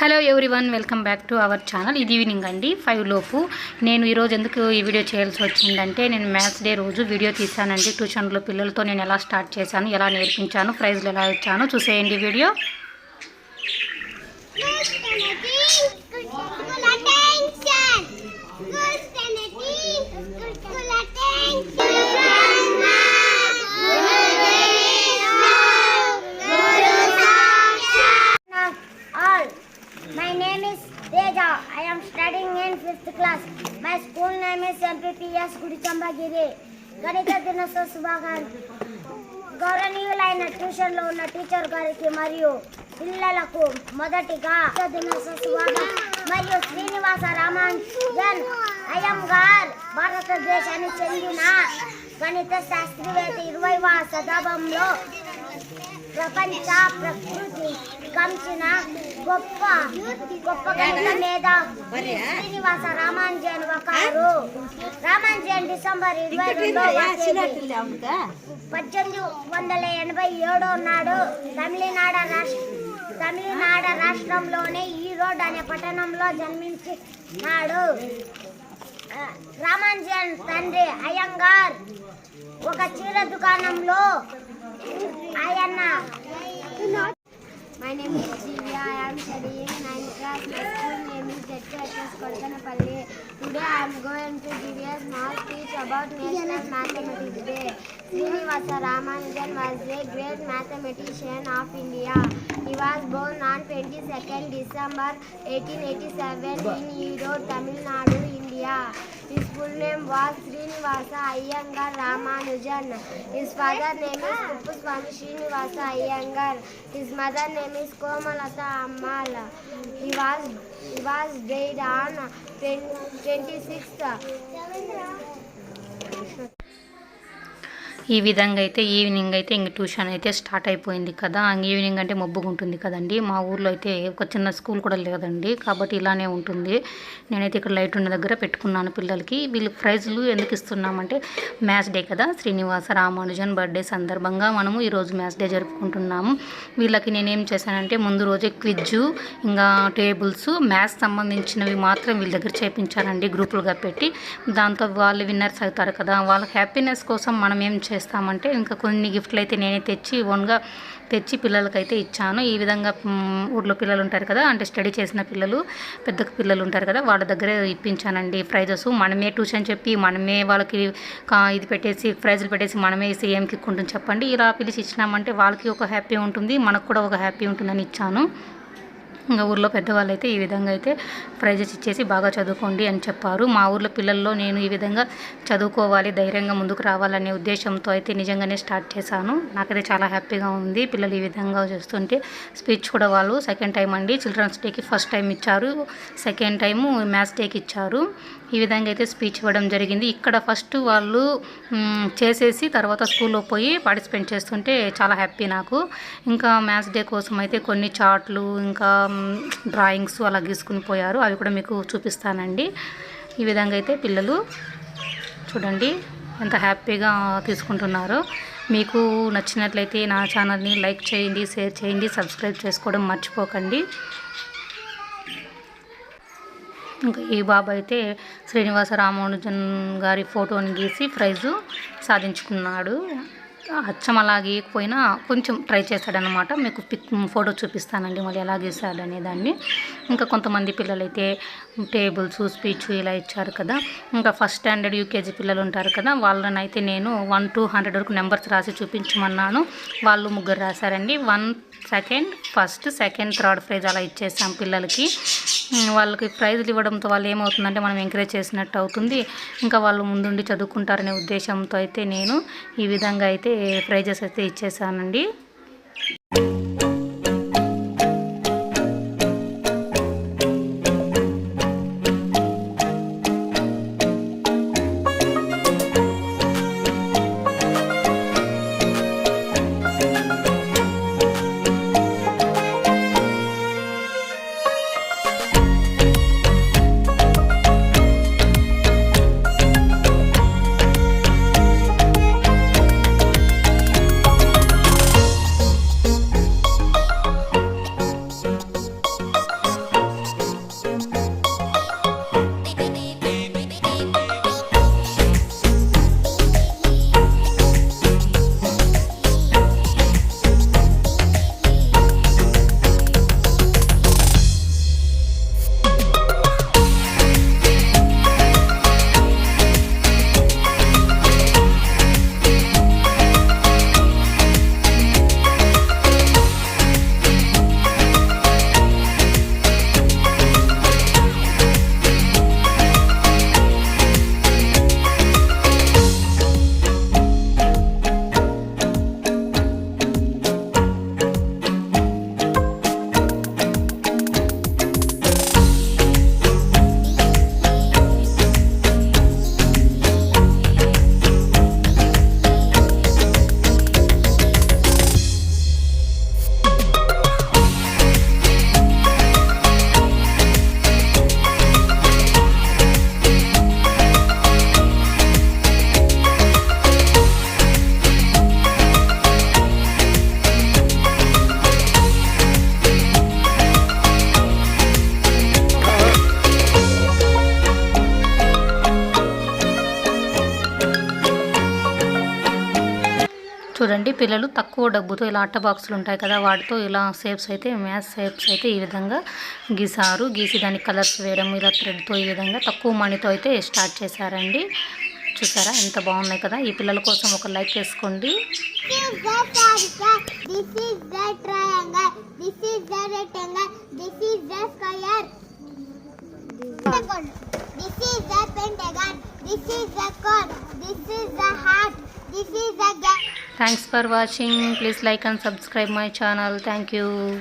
Hello everyone welcome back to our channel. ఇది evening అండి five లోపు. నేను ఈరోజు ఎందుకు ఈ వీడియో చేయాల్సి వచ్చిందంటే నేను మ్యాథ్స్ డే రోజు వీడియో తీశానండి. ట్యూషన్లో పిల్లలతో నేను ఎలా స్టార్ట్ చేశాను ఎలా నేర్పించాను ప్రైజ్లు ఎలా ఇచ్చాను చూసేయండి video all. My name is Teja. I am studying in fifth class. My school Gudichambagiri. గణిత దినోత్సవ శుభాకాంక్ష. గౌరవనీయులైన ట్యూషన్లో ఉన్న టీచర్ గారికి మరియు పిల్లలకు మొదటిగా గణిత దినోత్సవ శుభాకాంక్ష. మరియు శ్రీనివాస రామానుజన్ అయ్యంగార్ భారతదేశానికి చెందిన గణిత శాస్త్రవేత్త ఇరవైవ శతాబ్దంలో ప్రపంచ ప్రకృతి కంచిన గొప్ప గొప్ప గణిత మేధ శ్రీనివాస రామానుజన్ ఒకరు రామానుజన్ డిసెంబర్ ఇరవై రెండవ పద్దెనిమిది వందల ఎనభై ఏడో నాడు తమిళనాడు రాష్ట్ర తమిళనాడు రాష్ట్రంలోని ఈరోడ్ అనే పట్టణంలో జన్మించినాడు. ఆ, రామానుజన్ తండ్రి అయ్యంగార్ ఒక చీర దుకాణంలో My name is Divya. I am studying 9th class. My school name is ZHS Kodakanapalli. Today I am going to give a small speech about National Mathematics Day. Srinivasa Ramanujan was a great mathematician of India. He was born on 22nd December 1887 in Erode, Tamil Nadu, India. किया his school name was Srinivasa Iyengar Ramanujan his father name Swami Srinivasa Iyengar his mother name is कोमलता Ammal twenty six ఈ విధంగా అయితే evening అయితే ఇంక tuition అయితే start అయిపోయింది కదా. ఈవినింగ్ అంటే మబ్బుగా ఉంటుంది కదండి. మా ఊర్లో అయితే ఒక చిన్న స్కూల్ కూడా లేదండి. కాబట్టి ఇలానే ఉంటుంది. నేనైతే ఇక్కడ లైట్ ఉన్న దగ్గర పెట్టుకున్నాను పిల్లలకి. వీళ్ళకి ప్రైజులు ఎందుకు ఇస్తున్నామంటే మ్యాథ్స్ డే కదా. శ్రీనివాస రామానుజన్ బర్త్డే సందర్భంగా మనము ఈరోజు మ్యాథ్స్ డే జరుపుకుంటున్నాము. వీళ్ళకి నేనేం చేశానంటే ముందు రోజే క్విజ్ ఇంకా టేబుల్స్ మ్యాథ్స్ సంబంధించినవి మాత్రం వీళ్ళ దగ్గర చేపించానండి. గ్రూపులుగా పెట్టి దాంతో వాళ్ళు విన్నర్స్ అవుతారు కదా. వాళ్ళ హ్యాపీనెస్ కోసం మనం ఏం చేస్తామంటే ఇంకా కొన్ని గిఫ్ట్లు అయితే నేనే తెచ్చి ఓన్గా తెచ్చి పిల్లలకైతే ఇచ్చాను. ఈ విధంగా ఊర్లో పిల్లలు ఉంటారు కదా అంటే స్టడీ చేసిన పిల్లలు పెద్ద పిల్లలు ఉంటారు కదా వాళ్ళ దగ్గరే ఇప్పించానండి ప్రైజెస్. మనమే ట్యూషన్ చెప్పి మనమే వాళ్ళకి ఇది పెట్టేసి ప్రైజులు పెట్టేసి మనమే ఇస్తే ఏం కిక్ చెప్పండి. ఇలా పిలిచి ఇచ్చినామంటే వాళ్ళకి ఒక హ్యాపీ ఉంటుంది మనకు కూడా ఒక హ్యాపీ ఉంటుందని ఇచ్చాను. ఇంకా ఊర్లో పెద్దవాళ్ళు అయితే ఈ విధంగా అయితే ప్రైజెస్ ఇచ్చేసి బాగా చదువుకోండి అని చెప్పారు. మా ఊర్లో పిల్లల్లో నేను ఈ విధంగా చదువుకోవాలి ధైర్యంగా ముందుకు రావాలనే ఉద్దేశంతో అయితే నిజంగానే స్టార్ట్ చేశాను. నాకైతే చాలా హ్యాపీగా ఉంది పిల్లలు ఈ విధంగా చేస్తుంటే. స్పీచ్ కూడా వాళ్ళు సెకండ్ టైం అండి. చిల్డ్రన్స్ డేకి ఫస్ట్ టైం ఇచ్చారు. సెకండ్ టైము మ్యాథ్స్ డేకి ఇచ్చారు. ఈ విధంగా అయితే స్పీచ్ ఇవ్వడం జరిగింది. ఇక్కడ ఫస్ట్ వాళ్ళు చేసేసి తర్వాత స్కూల్లో పోయి పార్టిసిపేట్ చేస్తుంటే చాలా హ్యాపీ నాకు. ఇంకా మ్యాథ్స్ డే కోసం అయితే కొన్ని చార్ట్లు ఇంకా డ్రాయింగ్స్ అలా గీసుకుని పోయారు. అవి కూడా మీకు చూపిస్తానండి. ఈ విధంగా అయితే పిల్లలు చూడండి ఎంత హ్యాపీగా తీసుకుంటున్నారో. మీకు నచ్చినట్లయితే నా ఛానల్ని లైక్ చేయండి షేర్ చేయండి సబ్స్క్రైబ్ చేసుకోవడం మర్చిపోకండి. ఇంకా ఈ బాబు అయితే శ్రీనివాస రామానుజన్ గారి ఫోటోని గీసి ప్రైజు సాధించుకున్నాడు. అచ్చం అలా గీయకపోయినా కొంచెం ట్రై చేశాడనమాట మీకు పిక్ ఫోటో చూపిస్తానండి మళ్ళీ ఎలా గీసాడనే దాన్ని. ఇంకా కొంతమంది పిల్లలైతే టేబుల్స్ స్పీచ్ ఇలా ఇచ్చారు కదా. ఇంకా ఫస్ట్ స్టాండర్డ్ యూకేజీ పిల్లలు ఉంటారు కదా వాళ్ళని అయితే నేను వన్ టూ హండ్రెడ్ వరకు నెంబర్స్ రాసి చూపించమన్నాను. వాళ్ళు ముగ్గురు రాశారండి. One second first second third prize అలా ఇచ్చేసాం పిల్లలకి. వాళ్ళకి ప్రైజ్లు ఇవ్వడంతో వాళ్ళు ఏమవుతుందంటే మనం ఎంకరేజ్ చేసినట్టు అవుతుంది. ఇంకా వాళ్ళు ముందుండి చదువుకుంటారనే ఉద్దేశంతో అయితే నేను ఈ విధంగా అయితే ప్రైజెస్ అయితే ఇచ్చేసానండి. చూడండి పిల్లలు తక్కువ డబ్బుతో ఇలా అట్ట బాక్సులు ఉంటాయి కదా వాటితో ఇలా షేప్స్ అయితే మ్యాథ్స్ షేప్స్ అయితే ఈ విధంగా గీసారు గీసి దానికి కలర్స్ వేయడం ఇలా థ్రెడ్తో ఈ విధంగా తక్కువ మనీతో అయితే స్టార్ట్ చేశారండి చూసారా ఎంత బాగున్నాయి కదా ఈ పిల్లల కోసం ఒక లైక్ వేసుకోండి This is the pentagon. This is the cone. This is the heart. This is the gap. Thanks for watching. Please like and subscribe my channel. Thank you.